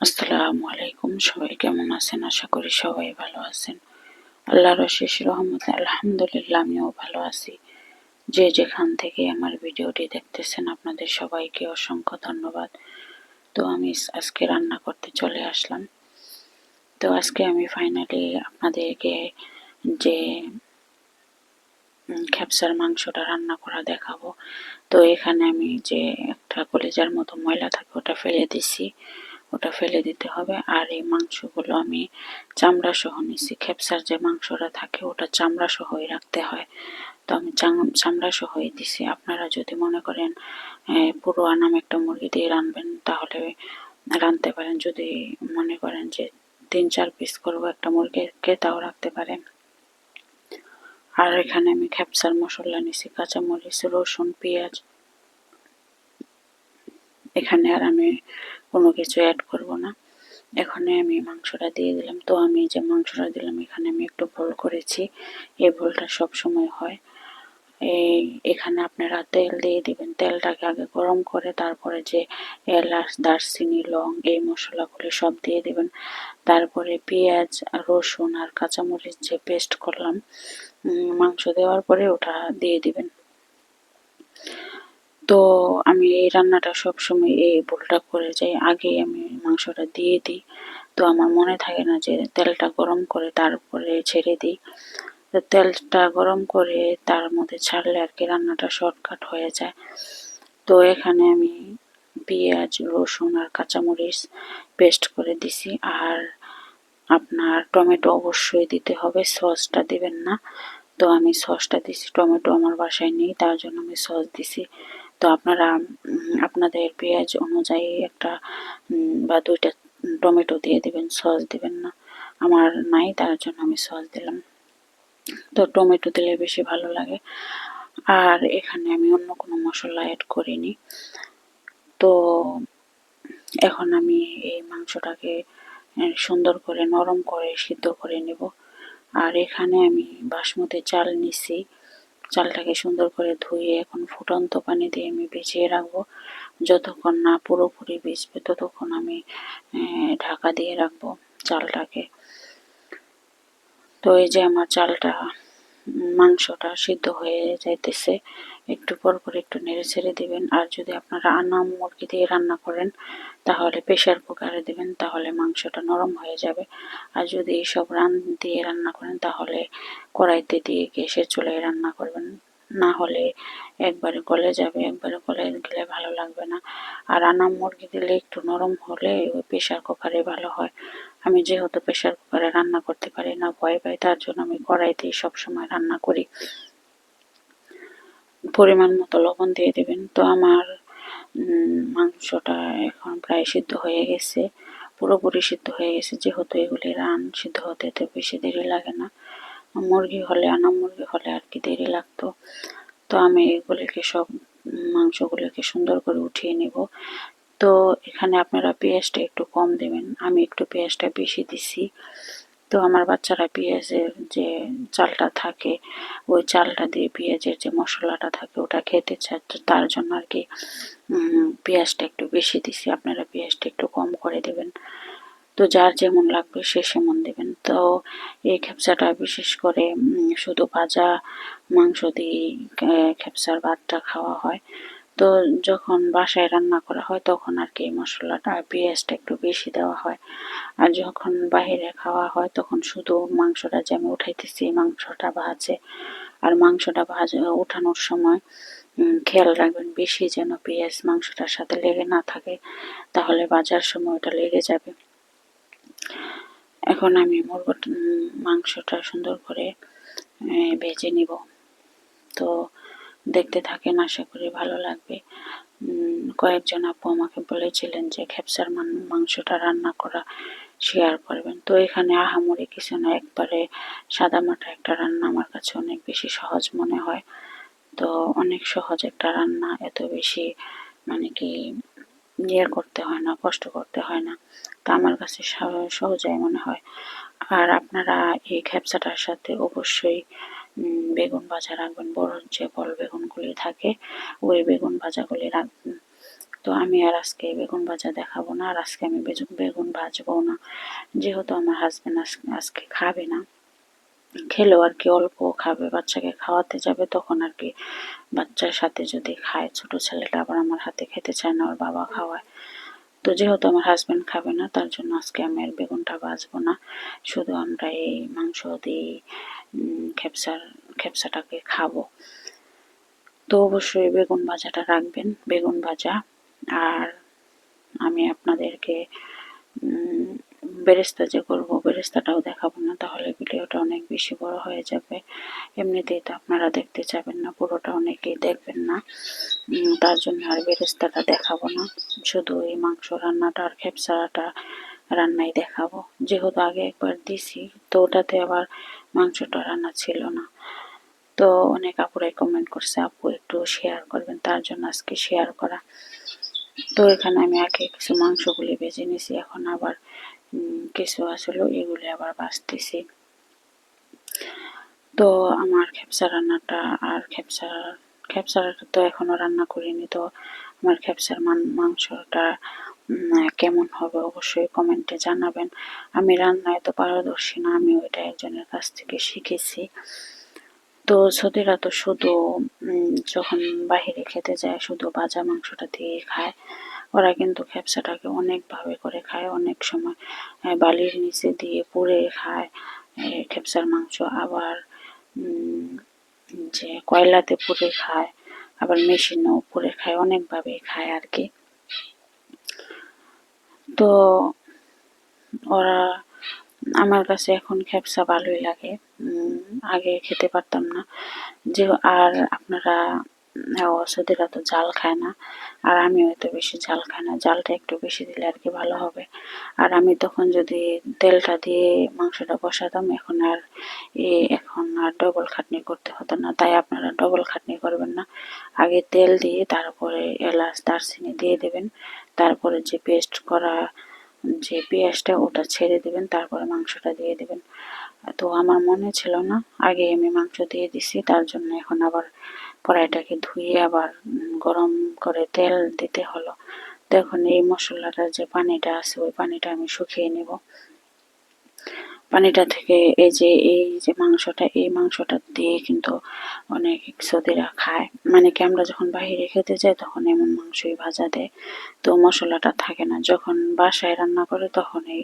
আসসালামু আলাইকুম, সবাই কেমন আছেন? আশা করি সবাই ভালো আছেন। আল্লাহর অশেষ রহমতে আলহামদুলিল্লাহ, আমিও ভালো আছি। যে যেখান থেকে আমার ভিডিওটি দেখতেছেন, আপনাদের সবাইকে অসংখ্য ধন্যবাদ। তো আমি আজকে রান্না করতে চলে আসলাম। তো আজকে আমি ফাইনালি আপনাদেরকে যে খ্যাপসার মাংসটা রান্না করা দেখাবো, তো এখানে আমি যে একটা কলেজার মতো ময়লা থাকে, ওটা ফেলে দিছি। ওটা ফেলে দিতে হবে। আর এই মাংসগুলো আমি চামড়া সহ নিছি। খেপসার যে মাংসটা থাকে, ওটা চামড়া সহই রাখতে হয়। তো আমি চামড়া সহই দিছি। আপনারা যদি মনে করেন পুরো আনাম একটা মুরগি দিয়ে রানবেন, তাহলে রানতে পারেন। যদি মনে করেন যে তিন, চার পিস করব একটা মুরগিকে তাও রাখতে পারেন আর এখানে আমি খেপসার মশলা নিছি, কাঁচামরিচ, রসুন, পেঁয়াজ এখানে আর আমি কোনো কিছু অ্যাড করব না। এখানে আমি মাংসটা দিয়ে দিলাম। তো আমি যে মাংসটা দিলাম, এখানে আমি একটু ভুল করেছি। এই ভুলটা সব সময় হয়। এই এখানে আপনারা তেল দিয়ে দিবেন। তেলটাকে আগে গরম করে, তারপরে যে এলাচ, দারচিনি, লং এই মশলাগুলি সব দিয়ে দিবেন। তারপরে পেঁয়াজ, রসুন আর কাঁচামরিচ যে পেস্ট করলাম মাংস দেওয়ার পরে ওটা দিয়ে দিবেন। তো আমি এই রান্নাটা সবসময় এই ভুলটা করে যাই আগে আমি মাংসটা দিয়ে দিই। তো আমার মনে থাকে না যে তেলটা গরম করে তারপরে ছেড়ে দিই। তো তেলটা গরম করে তার মধ্যে ছাড়লে আর কি রান্নাটা শর্টকাট হয়ে যায়। তো এখানে আমি পেঁয়াজ, রসুন আর কাঁচামরিচ পেস্ট করে দিছি। আর আপনার টমেটো অবশ্যই দিতে হবে, সসটা দিবেন না। তো আমি সসটা দিছি, টমেটো আমার বাসায় নেই, তার জন্য আমি সস দিছি। তো আপনারা আপনাদের পেঁয়াজ অনুযায়ী একটা বা দুইটা টমেটো দিয়ে দিবেন, সস দিবেন না। আমার নাই, তার জন্য আমি সস দিলাম। তো টমেটো দিলে বেশি ভালো লাগে। আর এখানে আমি অন্য কোনো মশলা অ্যাড করিনি। তো এখন আমি এই মাংসটাকে সুন্দর করে নরম করে সিদ্ধ করে নেব। আর এখানে আমি বাসমতি চাল নিছি। চালটাকে সুন্দর করে ধুয়ে এখন ফুটন্ত পানি দিয়ে আমি ভিজিয়ে রাখব। যতক্ষণ না পুরোপুরি ভিজবে, ততক্ষণ আমি ঢাকা দিয়ে রাখব চালটাকে। তো এই যে আমার চালটা মাংসটা সিদ্ধ হয়ে যাইতেছে। একটু পর পর একটু নেড়ে ছেড়ে দিবেন। আর যদি আপনারা আনাম মুরগি দিয়ে রান্না করেন, তাহলে প্রেশার কুকারে দিবেন, তাহলে মাংসটা নরম হয়ে যাবে। আর যদি এইসব রান দিয়ে রান্না করেন, তাহলে কড়াইতে দিয়ে গ্যাসের চুলায় রান্না করবেন। না হলে একবারে গলে যাবে, একবারে গলে গেলে ভালো লাগবে না। আর আনাম মুরগি দিলে একটু নরম হলে ওই প্রেশার কুকারে ভালো হয়। আমি যেহেতু প্রেশার কুকারে রান্না করতে পারি না, ভয় পাই, তার জন্য আমি কড়াইতেই সবসময় রান্না করি। পরিমাণ মতো লবণ দিয়ে দেবেন। তো আমার মাংসটা এখন প্রায় সিদ্ধ হয়ে গেছে, পুরোপুরি সিদ্ধ হয়ে গেছে। যেহেতু এগুলি রান সিদ্ধ হতে তো বেশি দেরি লাগে না। মুরগি হলে, আনা মুরগি হলে আর কি দেরি লাগতো। তো আমি এগুলিকে সব, মাংসগুলোকে সুন্দর করে উঠিয়ে নেব। তো এখানে আপনারা পেঁয়াজটা একটু কম দেবেন। আমি একটু পেঁয়াজটা বেশি দিছি। তো আমার বাচ্চারা পেঁয়াজের যে চালটা থাকে, ওই চালটা দিয়ে পেঁয়াজের যে মশলাটা থাকে ওটা খেতে চায়। তো তার জন্য আর কি পেঁয়াজটা একটু বেশি দিছি। আপনারা পেঁয়াজটা একটু কম করে দেবেন। তো যার যেমন লাগবে সে সেমন দেবেন। তো এই খেপসাটা বিশেষ করে শুধু ভাজা মাংস দিয়ে খেপসার ভাতটা খাওয়া হয়। তো যখন বাসায় রান্না করা হয়, তখন আর কি মশলাটা, পেঁয়াজটা একটু বেশি দেওয়া হয়। আর যখন বাহিরে খাওয়া হয়, তখন শুধু মাংসটা যে আমি উঠাইতেছি, মাংসটা ভাজে। আর মাংসটা ভাজে, উঠানোর সময় খেয়াল রাখবেন বেশি যেন পেঁয়াজ মাংসটার সাথে লেগে না থাকে, তাহলে বাজার সময় ওটা লেগে যাবে। এখন আমি মুরগ মাংসটা সুন্দর করে ভেজে নিব। তো দেখতে থাকেন, আশা করি ভালো লাগবে। কয়েকজন আপু আমাকে বলেছিলেন যে খেপসার মাংসটা রান্না করা শেয়ার করবেন। তো এখানে আহামরি কিছু না, একবারে সাদামাটা একটা রান্না আমার কাছে অনেক বেশি সহজ মনে হয়। তো অনেক সহজ একটা রান্না, এত বেশি মানে কি ইয়ে করতে হয় না, কষ্ট করতে হয় না। তা আমার কাছে সহজেই মনে হয়। আর আপনারা এই খেপসাটার সাথে অবশ্যই বেগুন ভাজা রাখবেন বড় যে বল বেগুনগুলি থাকে, ওই বেগুন ভাজাগুলি রাখবেন। তো আমি আর আজকে বেগুন ভাজা দেখাবো না, আর আজকে আমি বেগুন ভাজবো না। যেহেতু আমার হাজবেন্ড আজকে খাবে না, খেলেও আর কি অল্প খাবে, বাচ্চাকে খাওয়াতে যাবে, তখন আর কি বাচ্চার সাথে যদি খায়, ছোট ছেলেটা আবার আমার হাতে খেতে চায় না, ওর বাবা খাওয়ায়। তো যেহেতু আমার হাজব্যান্ড খাবে না, তার জন্য আজকে আমি আর বেগুনটা বাজবো না। শুধু আমরা এই মাংস দিয়ে খেপসার খেপসাটাকে খাব। তো অবশ্যই বেগুন ভাজাটা রাখবেন, বেগুন ভাজা। আর আমি আপনাদেরকে বেরেস্তা যে করব বেরেস্তাটাও দেখাবো না, তাহলে ভিডিওটা অনেক বেশি বড় হয়ে যাবে। এমনিতেই তো আপনারা দেখতে চাবেন না, পুরোটা অনেকেই দেখবেন না। তার জন্য আর বেরেস্তাটা দেখাবো না। শুধু এই মাংস রান্নাটা আর খেপসারাটা রান্নাই দেখাবো। যেহেতু আগে একবার দিছি, তো ওটাতে আবার মাংসটা রান্না ছিল না। তো অনেক আপুরাই কমেন্ট করছে, আপু একটু শেয়ার করবেন, তার জন্য আজকে শেয়ার করা। তো এখানে আমি আগে কিছু মাংসগুলি বেজে নিছি, এখন আবার কিছু আসলো এগুলি আবার বাঁচতেছি তো আমার খেপসা রান্নাটা আর খেপসা খেপসাটা তো এখনও রান্না করিনি, তো আমার খেপসার মান, মাংসটা কেমন হবে অবশ্যই কমেন্টে জানাবেন। আমি রান্নায় তো পারদর্শী না আমি ওইটা একজনের কাছ থেকে শিখেছি। তো সৌদিরা তো শুধু যখন বাহিরে খেতে যায়, শুধু ভাজা মাংসটা দিয়ে খায়। ওরা কিন্তু খেপসাটাকে অনেকভাবে করে খায়। অনেক সময় বালির নিচে দিয়ে পুড়ে খায় খেপসার মাংস। আবার যে কয়লাতে পুড়ে খায়, আবার মেশিনেও পুড়ে খায়, অনেকভাবে খায় আর কি। তো, ওরা, আমার কাছে এখন খেপসা ভালোই লাগে। আগে খেতে পারতাম না। যে, আর আপনারা ওষুধেরা তো জাল খায় না। আর আমি হয়তো বেশি জাল খাই না, জালটা একটু বেশি দিলে আর কি ভালো হবে। আর আমি তখন যদি তেলটা দিয়ে মাংসটা বসাতাম, এখন আর এখন আর ডবল খাটনি করতে হতো না। তাই আপনারা ডবল খাটনি করবেন না। আগে তেল দিয়ে তারপরে এলাচ, দারচিনি দিয়ে দেবেন। তারপরে যে পেস্ট করা যে পেঁয়াজটা, ওটা ছেড়ে দেবেন। তারপরে মাংসটা দিয়ে দেবেন। তো আমার মনে ছিল না। আগে আমি মাংস দিয়ে দিছি, তার জন্য এখন আবার কড়াইটাকে ধুয়ে আবার গরম করে তেল দিতে হলো। তো এখন এই মশলাটা যে পানিটা আছে, ওই পানিটা আমি শুকিয়ে নেব। পানিটা থেকে এই যে এই যে মাংসটা, এই মাংসটা দিয়ে কিন্তু অনেক সৌদিরা খায়। মানে কি, আমরা যখন বাহিরে খেতে যাই, তখন এমন মাংসই ভাজা দেয়। তো মশলাটা থাকে না। যখন বাসায় রান্না করে, তখন এই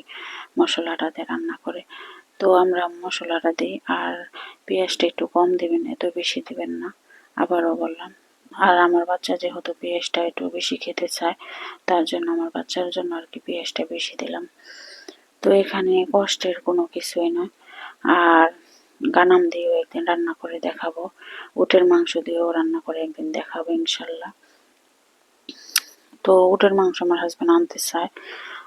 মশলাটাতে রান্না করে। তো আমরা মশলাটা দিই আর পেঁয়াজটা একটু কম দিবেন, এত বেশি দিবেন না, আবারও বললাম। আর আমার বাচ্চা যেহেতু পেঁয়াজটা একটু বেশি খেতে চায়, তার জন্য আমার বাচ্চার জন্য আর কি পেঁয়াজটা বেশি দিলাম। তো এখানে কষ্টের কোনো কিছুই নয়। আর গানাম দিয়েও একদিন রান্না করে দেখাবো, উটের মাংস দিয়েও রান্না করে একদিন দেখাবো ইনশাল্লাহ। তো উটের মাংস আমার হাজব্যান্ড আনতে চায়।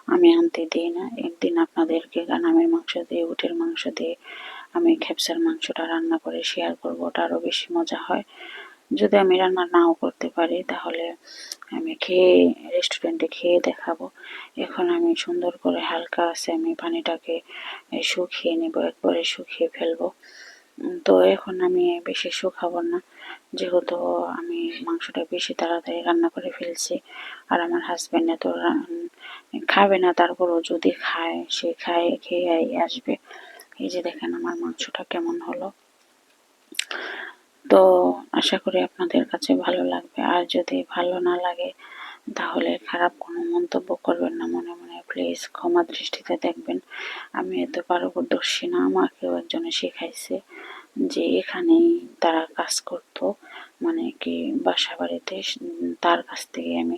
আমি আনতে দিই না। একদিন আপনাদেরকে গানামের মাংস দিয়ে, উটের মাংস দিয়ে আমি খেপসার মাংসটা রান্না করে শেয়ার করব। ওটা আরও বেশি মজা হয়। যদি আমি রান্না নাও করতে পারি, তাহলে আমি খেয়ে রেস্টুরেন্টে খেয়ে দেখাবো। এখন আমি সুন্দর করে হালকা আছে আমি পানিটাকে শুকিয়ে নেব, একবারে শুকিয়ে ফেলব। তো এখন আমি বেশি শুকাবো না। যেহেতু আমি মাংসটা বেশি তাড়াতাড়ি রান্না করে ফেলছি আর আমার হাজব্যান্ড তো খাবে না তারপরও যদি খায়, সে খায় খেয়ে আসবে। এই যে দেখেন আমার মাংসটা কেমন হলো। তো আশা করি আপনাদের কাছে ভালো লাগবে। আর যদি ভালো না লাগে, তাহলে খারাপ কোনো মন্তব্য করবেন না, মনে মনে প্লিজ ক্ষমা দৃষ্টিতে দেখবেন। আমি এত পারদর্শী না, আমাকেও একজনে শেখাইছে। যে এখানেই তারা কাজ করত মানে কি বাসা বাড়িতে তার কাছ থেকে আমি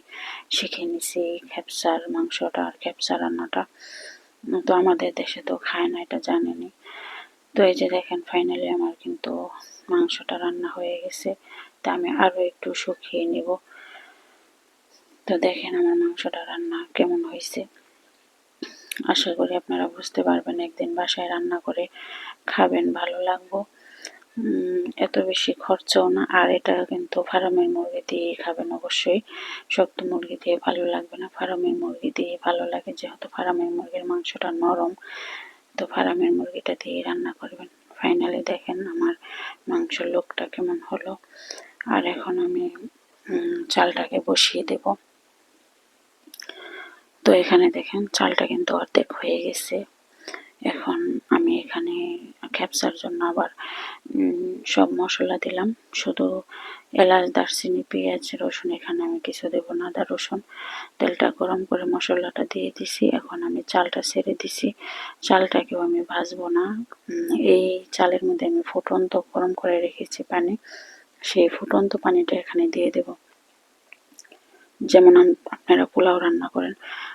শিখে নিছি খেপসার মাংসটা আর খেপসা রান্নাটা। তো আমাদের দেশে তো খায় না, এটা জানেনি। তো এই যে দেখেন ফাইনালি আমার কিন্তু মাংসটা রান্না হয়ে গেছে। তা আমি আরও একটু শুকিয়ে নিব। তো দেখেন আমার মাংসটা রান্না কেমন হয়েছে। আশা করি আপনারা বুঝতে পারবেন, একদিন বাসায় রান্না করে খাবেন, ভালো লাগবো। এত বেশি খরচাও না। আর এটা কিন্তু ফার্মের মুরগি দিয়ে খাবেন অবশ্যই। শক্ত মুরগি দিয়ে ভালো লাগবে না। ফার্মের মুরগি দিয়ে ভালো লাগে, যেহেতু ফার্মের মুরগির মাংসটা নরম। তো ফার্মের মুরগিটা দিয়ে রান্না করবেন। ফাইনালি দেখেন আমার মাংসের লোকটা কেমন হলো। আর এখন আমি চালটাকে বসিয়ে দেব। তো এখানে দেখেন চালটা কিন্তু অর্ধেক হয়ে গেছে। এখন আমি এখানে খ্যাপসার জন্য আবার সব মশলা দিলাম। শুধু এলাচ, দারচিনি, পেঁয়াজ, রসুন, এখানে আমি কিছু দেবো না, আদা, রসুন। তেলটা গরম করে মশলাটা দিয়ে দিছি। এখন আমি চালটা ছেড়ে দিছি। চালটাকেও আমি ভাজবো না। এই চালের মধ্যে আমি ফুটন্ত গরম করে রেখেছি পানি। সেই ফুটন্ত পানিটা এখানে দিয়ে দেব। যেমন আপনারা পোলাও রান্না করেন।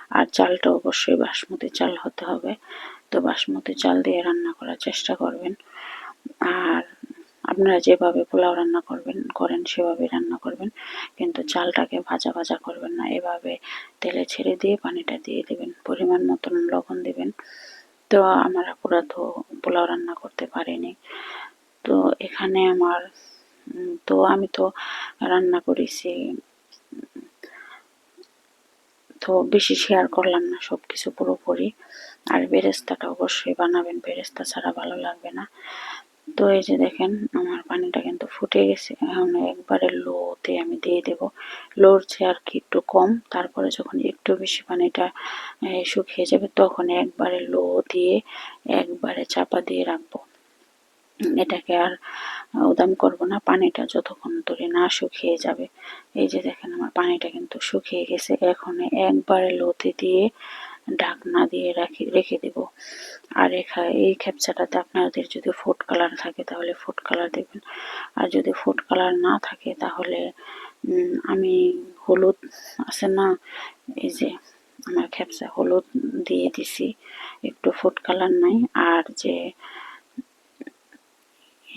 আর চালটা অবশ্যই বাসমতি চাল হতে হবে। তো বাসমতি চাল দিয়ে রান্না করার চেষ্টা করবেন। আর আপনারা যেভাবে পোলাও রান্না করবেন, করেন সেভাবে রান্না করবেন। কিন্তু চালটাকে ভাজা ভাজা করবেন না, এভাবে তেলে ছেড়ে দিয়ে পানিটা দিয়ে দেবেন, পরিমাণ মতন লবণ দেবেন। তো আমার আপুরা তো পোলাও রান্না করতে পারেনি। তো এখানে আমার তো আমি তো রান্না করেছি, তো বেশি শেয়ার করলাম না সব কিছু পুরোপুরি। আর বেরেস্তাটা অবশ্যই বানাবেন, বেরেস্তা ছাড়া ভালো লাগবে না। তো এই যে দেখেন, আমার পানিটা কিন্তু ফুটে গেছে। এখন একবারে লোতে আমি দিয়ে দেব। লোর চেয়ে আর কি একটু কম। তারপরে যখন একটু বেশি পানিটা শুকিয়ে যাবে, তখন একবারে লো দিয়ে একবারে চাপা দিয়ে রাখব। এটাকে আর উদাম করব না। পানিটা যতক্ষণ ধরে না শুকিয়ে যাবে। এই যে দেখেন, আমার পানিটা কিন্তু শুকিয়ে গেছে। এখন একবারে লোতে দিয়ে ঢাকনা দিয়ে রাখি, রেখে দেব। আর এখা এই খেপচাটাতে আপনাদের যদি ফুড কালার থাকে তাহলে ফুড কালার দেবেন। আর যদি ফুড কালার না থাকে তাহলে আমি হলুদ আছে না, এই যে আমার খেপচা হলুদ দিয়ে দিছি, একটু ফুড কালার নাই। আর যে,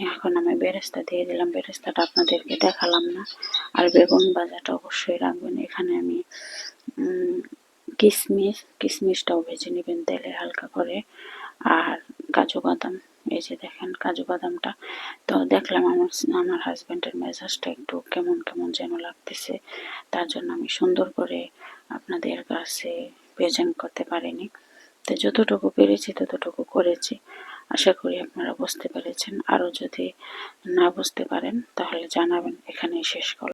এখন আমি বেরেস্তা দিয়ে দিলাম, বেরেস্তাটা আপনাদেরকে দেখালাম না। আর বেগুন ভাজাটা অবশ্যই রাখবেন। এখানে আমি কিশমিশ কিশমিশটাও ভেজে নেবেন তেলে হালকা করে। আর কাজু বাদাম, এই যে দেখেন কাজু বাদামটা। তো দেখলাম আমার আমার হাজব্যান্ডের মেজাজটা একটু কেমন কেমন যেন লাগতেছে। তার জন্য আমি সুন্দর করে আপনাদের কাছে প্রেজেন্ট করতে পারিনি। তো যতটুকু পেরেছি ততটুকু করেছি। আশা করি আপনারা বুঝতে পেরেছেন। আরও যদি না বুঝতে পারেন, তাহলে জানাবেন। এখানেই শেষ করলাম